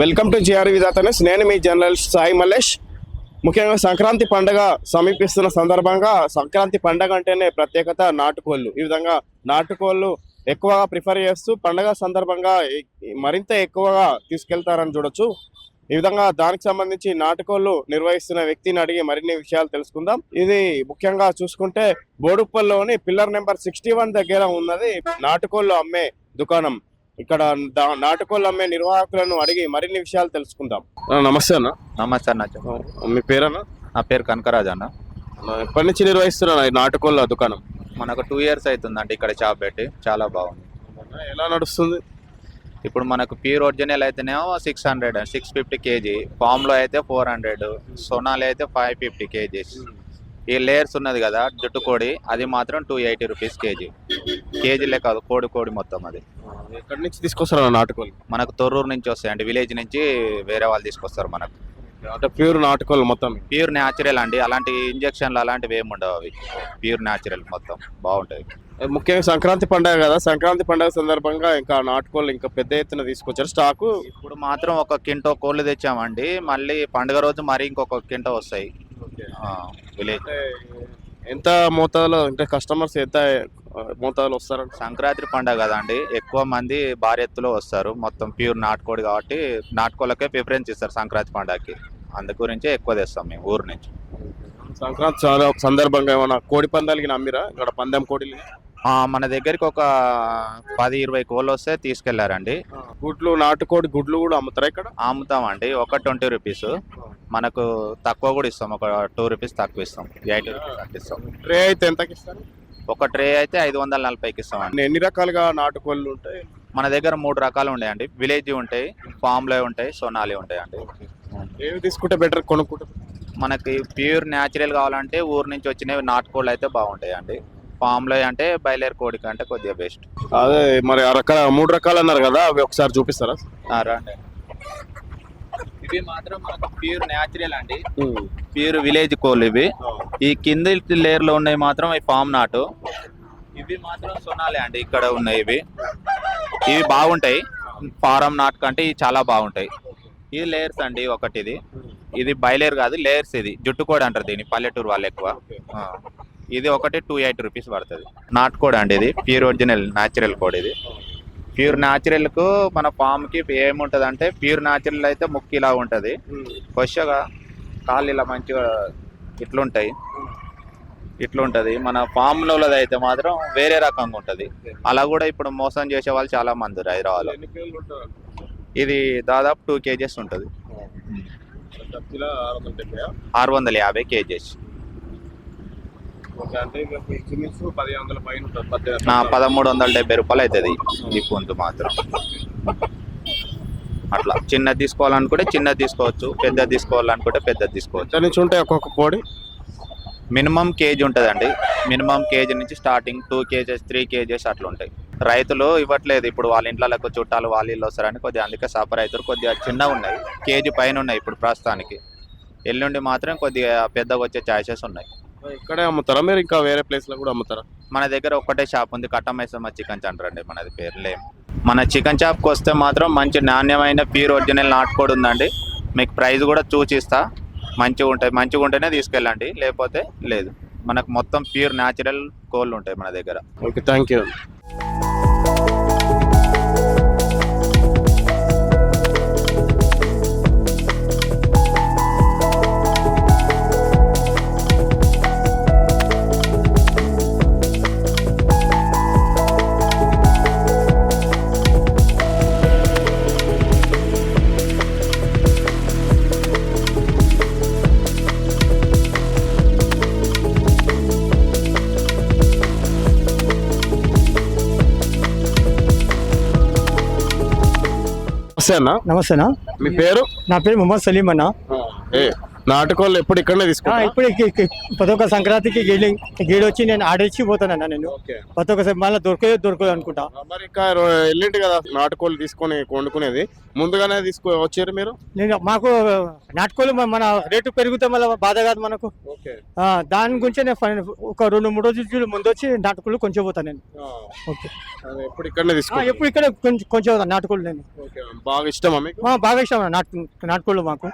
Welcome to GR విధాతనెస్ నేను మీ journalist Sai Mallesh. ముఖ్యంగా సంక్రాంతి పండగ సమీపిస్తున్న సందర్భంగా సంక్రాంతి పండగ అంటేనే ప్రత్యేకత నాటుకోళ్ళు. ఈ విధంగా నాటుకోళ్ళు ఎక్కువగా ప్రిఫర్ చేస్తూ పండగ సందర్భంగా మరింత ఎక్కువగా తీసుకెళ్తారని చూడొచ్చు. ఈ విధంగా దానికి సంబంధించి నాటుకోళ్ళు నిర్వహిస్తున్న వ్యక్తిని అడిగి మరిన్ని విషయాలు తెలుసుకుందాం. ఇది ముఖ్యంగా చూసుకుంటే బోడుప్పల్లోని పిల్లర్ నెంబర్ సిక్స్టీ వన్ దగ్గర ఉన్నది నాటుకోళ్ళు అమ్మే దుకాణం. ఇక్కడ నాటుకోళ్ళు అమ్మే నిర్వాహకులను అడిగి మరిన్ని విషయాలు తెలుసుకుందాం. నమస్తే అన్న. నమస్తే అన్న. మీ పేరన్నా? నా పేరు కనకరాజ్ అన్న. ఎప్పటి నుంచి నిర్వహిస్తున్నా ఈ నాటుకోళ్ళ దుకాణం? మనకు టూ ఇయర్స్ అవుతుందండి ఇక్కడ షాప్ పెట్టి చాలా బాగుంది. ఎలా నడుస్తుంది? ఇప్పుడు మనకు ప్యూర్ ఒరిజినల్ అయితేనేమో six hundred six fifty kg. ఫామ్లో అయితే ఫోర్ హండ్రెడ్ సోనాలి అయితే ఫైవ్ ఫిఫ్టీ కేజీస్. ఈ లేయర్స్ ఉన్నది కదా జుట్టు కోడి అది మాత్రం టూ ఎయిటీ రూపీస్ కేజీ. కేజీలే కాదు కోడి కోడి మొత్తం అది. ఎక్కడి నుంచి తీసుకొస్తారా నాటుకోళ్ళు? మనకు తొర్రూరు నుంచి వస్తాయండి విలేజ్ నుంచి వేరే వాళ్ళు తీసుకొస్తారు మనకు. అంటే ప్యూర్ నాటుకోళ్ళు మొత్తం? ప్యూర్ న్యాచురల్ అండి అలాంటి ఇంజక్షన్లు అలాంటివి ఏమి ఉండవు అవి. ప్యూర్ న్యాచురల్ మొత్తం బాగుంటాయి. ముఖ్యంగా సంక్రాంతి పండగ కదా సంక్రాంతి పండగ సందర్భంగా ఇంకా నాటుకోళ్ళు ఇంకా పెద్ద ఎత్తున తీసుకొచ్చారు. స్టాకు? ఇప్పుడు మాత్రం ఒక కింటో కోళ్ళు తెచ్చామండి మళ్ళీ పండుగ రోజు మరి ఇంకొక కింటో వస్తాయి. విలేజ్. ఎంత మోతాదులో అంటే కస్టమర్స్ ఎంత మోతాదులో వస్తారంట సంక్రాంతి పండుగ కదండి ఎక్కువ మంది భారీ ఎత్తులో వస్తారు. మొత్తం ప్యూర్ నాటుకోడి కాబట్టి నాటుకోళ్ళకే ప్రిఫరెన్స్ ఇస్తారు సంక్రాంతి పండుగకి. అందు గురించి ఎక్కువ తెస్తాం మేము ఊరు నుంచి. సంక్రాంతి చాలా సందర్భంగా ఏమైనా కోడి పందాలకి నమ్మిరా? ఇక్కడ పందెం కోడిలు ఆ, మన దగ్గరికి ఒక పది ఇరవై కోళ్ళు వస్తే తీసుకెళ్ళారండి. గుడ్లు నాటుకోడి గుడ్లు కూడా అమ్ముతారా ఇక్కడ? అమ్ముతామండి. ఒక ట్వంటీ రూపీస్. మనకు తక్కువ కూడా ఇస్తాం. ఒక టూ రూపీస్ తక్కువ ఇస్తాం. ఎయిటీ రూపీస్ ఇస్తాం. ట్రే అయితే ఎంతకి ఇస్తారు ఒక ట్రే అయితే ఐదు వందల నలభైకి ఇస్తామండి ఎన్ని రకాలుగా నాటుకోళ్ళు ఉంటాయి? మన దగ్గర మూడు రకాలు ఉన్నాయండి. విలేజ్ ఉంటాయి ఫామ్లో ఉంటాయి సోనాలి ఉంటాయి అండి ఏవి తీసుకుంటే బెటర్ కొనుక్కుంటే? మనకి ప్యూర్ న్యాచురల్ కావాలంటే ఊరు నుంచి వచ్చినవి నాటుకోళ్ళు అయితే బాగుంటాయి అండి ఫామ్లో అంటే బయలేరు కోడి కంటే కొద్దిగా బెస్ట్. అదే మరి ఆ రకాల మూడు రకాలు అన్నారు కదా అవి ఒకసారి చూపిస్తారా? రండి. ఇవి మాత్రం మనకు ప్యూర్ న్యాచురల్ అండి. ప్యూర్ విలేజ్ కోళ్ళు ఇవి. ఈ కింది లేయర్లో ఉన్నాయి మాత్రం ఈ ఫామ్ నాటు. ఇవి మాత్రం సొనాలి అండి ఇక్కడ ఉన్నాయి ఇవి. ఇవి బాగుంటాయి. ఫారం నాటు కంటే ఇవి చాలా బాగుంటాయి. ఇది లేయర్స్ అండి ఒకటి ఇది ఇది బయలేరు కాదు లేయర్స్ ఇది. జుట్టుకోడి అంటారు దీన్ని పల్లెటూరు వాళ్ళు ఎక్కువ. ఇది ఒకటి టూ ఎయిటీ రూపీస్ పడుతుంది. నాటుకోడి అండి ఇది ప్యూర్ ఒరిజినల్ న్యాచురల్ కోడి ఇది. ప్యూర్ న్యాచురల్కు మన ఫామ్కి ఏముంటది అంటే ప్యూర్ న్యాచురల్ అయితే ముక్కు ఇలా ఉంటది. కొషగా కాళ్ళు ఇలా మంచిగా ఇట్లుంటాయి. ఇట్లుంటది. మన ఫామ్లో అయితే మాత్రం వేరే రకంగా ఉంటది. అలా కూడా ఇప్పుడు మోసం చేసే వాళ్ళు చాలా మంది ఉన్నారు హైదరాబాద్ ఇది దాదాపు టూ కేజెస్ ఉంటది. ఆరు వందల యాభై కేజెస్. నా పదమూడు వందల డెబ్బై రూపాయలు అవుతుంది ఈ పుంజు మాత్రం. అట్లా చిన్నది తీసుకోవాలనుకుంటే చిన్నది తీసుకోవచ్చు పెద్దది తీసుకోవాలనుకుంటే పెద్దది తీసుకోవచ్చు. ఎంత నుంచి ఉంటాయి ఒక్కొక్క కోడి? మినిమం కేజీ ఉంటుందండి. మినిమం కేజీ నుంచి starting two kgs three kgs అట్లా ఉంటాయి. రైతులు ఇవ్వట్లేదు ఇప్పుడు వాళ్ళ ఇంట్లోకి చుట్టాలు వాళ్ళ ఇల్లు వస్తారని కొద్దిగా అందుకే సప రైతులు కొద్దిగా చిన్నగా ఉన్నాయి. కేజీ పైన ఉన్నాయి ఇప్పుడు ప్రస్తుతానికి. ఎల్లుండి మాత్రం కొద్దిగా పెద్దగా వచ్చే ఛాయిసెస్ ఉన్నాయి. ఇక్కడే అమ్ముతారా? మీరు ఇంకా వేరే ప్లేస్లో కూడా అమ్ముతారా? మన దగ్గర ఒక్కటే షాప్ ఉంది కట్టమైసమ్మ చికెన్ సెంటర్ అండి మనది పేరు లేం మన చికెన్ షాప్కి వస్తే మాత్రం మంచి నాణ్యమైన ప్యూర్ ఒరిజినల్ నాటుకోడి ఉందండి. మీకు ప్రైస్ కూడా చూచిస్తా. మంచిగా ఉంటాయి మంచిగా ఉంటేనే తీసుకెళ్ళండి లేకపోతే లేదు. మనకు మొత్తం ప్యూర్ న్యాచురల్ కోళ్ళు ఉంటాయి మన దగ్గర. ఓకే థ్యాంక్ యూ నమస్తే అన్న. మీ పేరు? నా పేరు మొహమ్మద్ సలీం అన్న. నాటుకోళ్ళు ఎప్పుడు ఇక్కడనే తీసుకుంటా ఇప్పుడు ప్రతి ఒక్క సంక్రాంతికి గేడి గేడి వచ్చి నేను ఆడేసి పోతానన్న నేను. ప్రతి ఒక్కసారి మళ్ళీ దొరకదు దొరకదు అనుకుంటా. మరి ఇంకా ఎల్లుండి కదా నాటుకోళ్ళు తీసుకొని వండుకునేది. ముందుగానే తీసుకో వచ్చారు మీరు? నేను మాకు నాటుకోలు మన- రేటు పెరిగితే మళ్ళీ బాధ కాదు మనకు. దాని గురించి నేను ఒక రెండు మూడు రోజులు ముందు వచ్చి నాటుకోలు కొంచెం పోతాను నేను. ఓకే. ఎప్పుడు ఇక్కడనే తీసుకో ఎప్పుడు ఇక్కడ కొంచెం కొంచెం నాటుకోలు నేను. ఓకే. బాగా ఇష్టమా ఆ, బాగా ఇష్టం నాటు నాటుకోళ్ళు మాకు.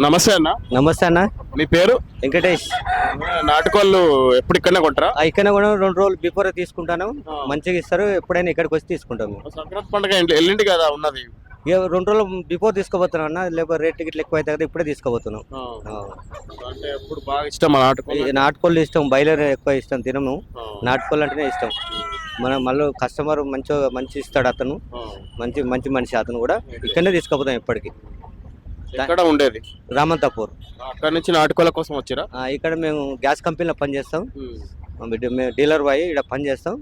నమస్తే అన్న. నమస్తే అన్న. మీ పేరు? వెంకటేష్. నాటుకోళ్ళు ఎప్పుడు ఇక్కడనే కొంటారా? ఇక్కడ కూడా రెండు రోజులు బిఫోర్ తీసుకుంటాను. మంచిగా ఇస్తారు ఎప్పుడైనా ఇక్కడికి వచ్చి తీసుకుంటాము. సంక్రాంతి పండుగ ఎల్లు- ఎల్లుండి కదా ఉన్నది. ఇక రెండు రోజులు బిఫోర్ తీసుకోబోతున్నాం అన్న లేకపోతే రేట్ గిట్ల ఎక్కువ అవుతుంది కదా ఇప్పుడే తీసుకోబోతున్నాం ఆ. అంటే ఎప్పుడు బాగా ఇష్టం నాటుకోళ్ళు? నాటుకోళ్ళు ఇష్టం బయలర్ ఎక్కువ ఇష్టం తినము. నాటుకోళ్ళు అంటేనే ఇష్టం. మనం మళ్ళీ కస్టమర్ మంచిగా మంచి ఇస్తాడు అతను. మంచి మంచి మనిషి అతను కూడా. ఇక్కడనే తీసుకోపోతాం ఇప్పటికి ఎక్కడ ఉండేది? రామంతాపూర్. అక్కడ నుంచి నాటుకోళ్ళ కోసం వచ్చారా? ఇక్కడ మేము గ్యాస్ కంపెనీలో పనిచేస్తాం. మేము. డీలర్ పోయి ఇక్కడ పని చేస్తాం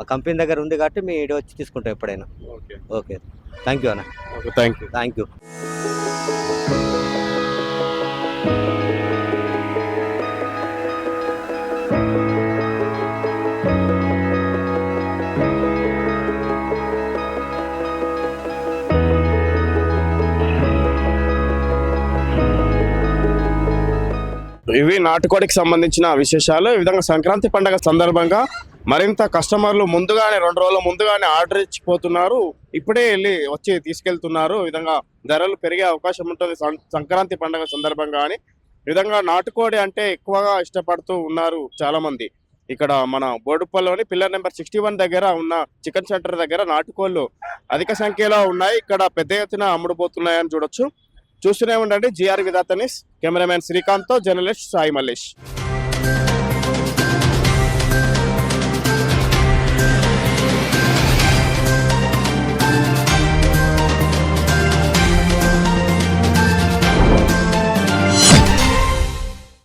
ఆ కంపెనీ దగ్గర ఉంది కాబట్టి మేము ఇక్కడ వచ్చి తీసుకుంటాం ఎప్పుడైనా. ఓకే. ఓకే. థ్యాంక్ యూ అన్న. Okay thank you thank you ఇవి నాటుకోడికి సంబంధించిన విశేషాలు. ఈ విధంగా సంక్రాంతి పండుగ సందర్భంగా మరింత కస్టమర్లు ముందుగానే రెండు రోజుల ముందుగానే ఆర్డర్ ఇచ్చిపోతున్నారు. ఇప్పుడే వెళ్ళి వచ్చి తీసుకెళ్తున్నారు. ఈ విధంగా ధరలు పెరిగే అవకాశం ఉంటుంది సం- సంక్రాంతి పండుగ సందర్భంగా అని. ఈ విధంగా నాటుకోడి అంటే ఎక్కువగా ఇష్టపడుతూ ఉన్నారు చాలా మంది ఇక్కడ మన బోడుప్పల్లోని పిల్లర్ నెంబర్ సిక్స్టీ వన్ దగ్గర ఉన్న చికెన్ సెంటర్ దగ్గర నాటుకోళ్ళు అధిక సంఖ్యలో ఉన్నాయి. ఇక్కడ పెద్ద ఎత్తున అమ్ముడుపోతున్నాయని చూడొచ్చు. చూస్తూనే ఉండండి జిఆర్ విధాతనిస్ కెమెరామ్యాన్ శ్రీకాంత్తో జర్నలిస్ట్ సాయి మల్లేష్.